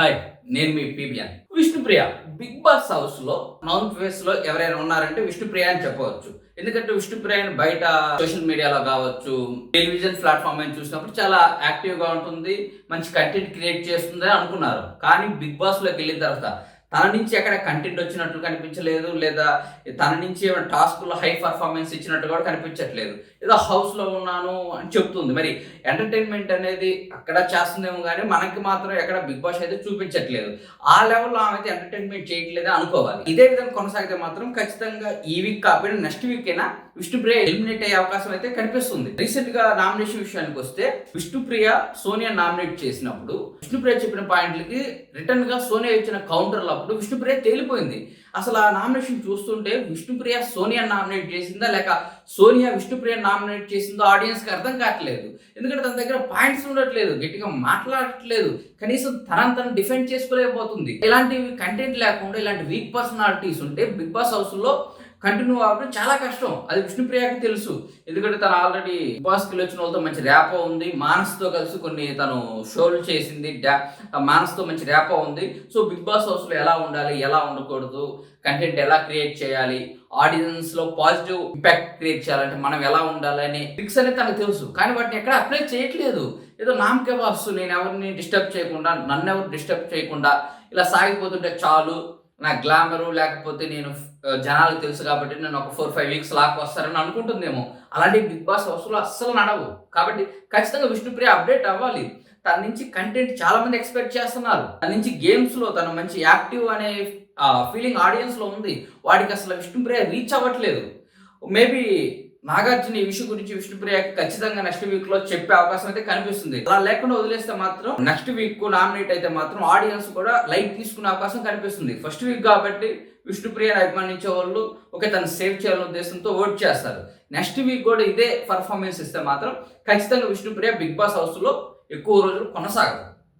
Hi నేను మీ పీబియన్ విష్ణుప్రియ బిగ్ బాస్ హౌస్లో నౌన్ ఫేస్లో ఎవరైనా ఉన్నారంటే విష్ణుప్రియ అని చెప్పవచ్చు. ఎందుకంటే విష్ణుప్రియని బయట సోషల్ మీడియాలో కావచ్చు టెలివిజన్ ప్లాట్ఫామ్ అని చూసినప్పుడు చాలా యాక్టివ్గా ఉంటుంది మంచి కంటెంట్ క్రియేట్ చేస్తుంది అనుకున్నారు. కానీ బిగ్ బాస్లోకి వెళ్ళిన తర్వాత తన నుంచి ఎక్కడ కంటెంట్ వచ్చినట్లు కనిపించలేదు లేదా తన నుంచి ఏమైనా టాస్క్లో హై పర్ఫార్మెన్స్ ఇచ్చినట్టు కూడా కనిపించట్లేదు. ఏదో హౌస్లో ఉన్నాను అని చెప్తుంది. మరి ఎంటర్టైన్మెంట్ అనేది అక్కడ చేస్తుందేమో కానీ మనకి మాత్రం ఎక్కడ బిగ్ బాస్ అయితే చూపించట్లేదు. ఆ లెవెల్లో ఆమె అయితే ఎంటర్టైన్మెంట్ చేయట్లేదు అనుకోవాలి. ఇదే విధంగా కొనసాగితే మాత్రం ఖచ్చితంగా ఈ వీక్ కాకపోయినా నెక్స్ట్ వీక్ అయినా విష్ణుప్రియ ఎలిమినేట్ అయ్యే అవకాశం అయితే కనిపిస్తుంది. రీసెంట్గా నామినేషన్ విషయానికి వస్తే విష్ణుప్రియ సోనియా నామినేట్ చేసినప్పుడు విష్ణుప్రియ చెప్పిన పాయింట్లకి రిటర్న్గా సోనియా ఇచ్చిన కౌంటర్లు అప్పుడు విష్ణుప్రియ తేలిపోయింది. అసలు ఆ నామినేషన్ చూస్తుంటే విష్ణుప్రియ సోనియా నామినేట్ చేసిందా లేక సోనియా విష్ణుప్రియ నామినేట్ చేసిందో ఆడియన్స్కి అర్థం కావట్లేదు. ఎందుకంటే తన దగ్గర పాయింట్స్ ఉండట్లేదు గట్టిగా మాట్లాడట్లేదు. కనీసం తనని తను డిఫెండ్ చేసుకోలేకపోతుంది. ఇలాంటివి కంటెంట్ లేకుండా ఇలాంటి వీక్ పర్సనాలిటీస్ ఉంటే బిగ్ బాస్ హౌస్లో కంటిన్యూ అవ్వడం చాలా కష్టం. అది విష్ణుప్రియకి తెలుసు. ఎందుకంటే తను ఆల్రెడీ బిగ్ బాస్కి వచ్చిన వాళ్ళతో మంచి ర్యాపో ఉంది. మానస్తో కలిసి కొన్ని తను షోలు చేసింది. డ్యా మానస్తో మంచి ర్యాపో ఉంది. సో బిగ్ బాస్ హౌస్లో ఎలా ఉండాలి? ఎలా ఉండకూడదు? కంటెంట్ ఎలా క్రియేట్ చేయాలి? ఆడియన్స్లో పాజిటివ్ ఇంపాక్ట్ క్రియేట్ చేయాలంటే మనం ఎలా ఉండాలి అనే ట్రిక్స్ అనేది తనకు తెలుసు. కానీ వాటిని ఎక్కడ అప్లై చేయట్లేదు. ఏదో నామకే వాస్తు నేను ఎవరిని డిస్టర్బ్ చేయకుండా నన్ను ఎవరు డిస్టర్బ్ చేయకుండా ఇలా సాగిపోతుంటే చాలు. నా గ్లామరు లేకపోతే నేను జనాలు జనాలకు తెలుసు కాబట్టి నేను ఒక ఫోర్ ఫైవ్ వీక్స్ లాక్ వస్తారని అనుకుంటుందేమో. అలాంటి బిగ్ బాస్ హౌస్లో అస్సలు నడవు. కాబట్టి ఖచ్చితంగా విష్ణుప్రియ అప్డేట్ అవ్వాలి. తన నుంచి కంటెంట్ చాలా మంది ఎక్స్పెక్ట్ చేస్తున్నారు. తన నుంచి గేమ్స్లో తన తను మంచి యాక్టివ్ అనే ఫీలింగ్ ఆడియన్స్లో ఉంది. వాడికి అసలు విష్ణుప్రియ రీచ్ అవ్వట్లేదు. మేబీ నాగార్జున ఈ విషయం గురించి విష్ణుప్రియకి ఖచ్చితంగా నెక్స్ట్ వీక్లో చెప్పే అవకాశం అయితే కనిపిస్తుంది. అలా లేకుండా వదిలేస్తే మాత్రం నెక్స్ట్ వీక్ నామినేట్ అయితే మాత్రం ఆడియన్స్ కూడా లైక్ తీసుకునే అవకాశం కనిపిస్తుంది. ఫస్ట్ వీక్ కాబట్టి విష్ణుప్రియని అభిమానించే వాళ్ళు ఓకే తను సేవ్ చేయాలనే ఉద్దేశంతో ఓట్ చేస్తారు. నెక్స్ట్ వీక్ కూడా ఇదే పర్ఫార్మెన్స్ ఇస్తే మాత్రం ఖచ్చితంగా విష్ణుప్రియ బిగ్ బాస్ హౌస్లో ఎక్కువ రోజులు కొనసాగదు.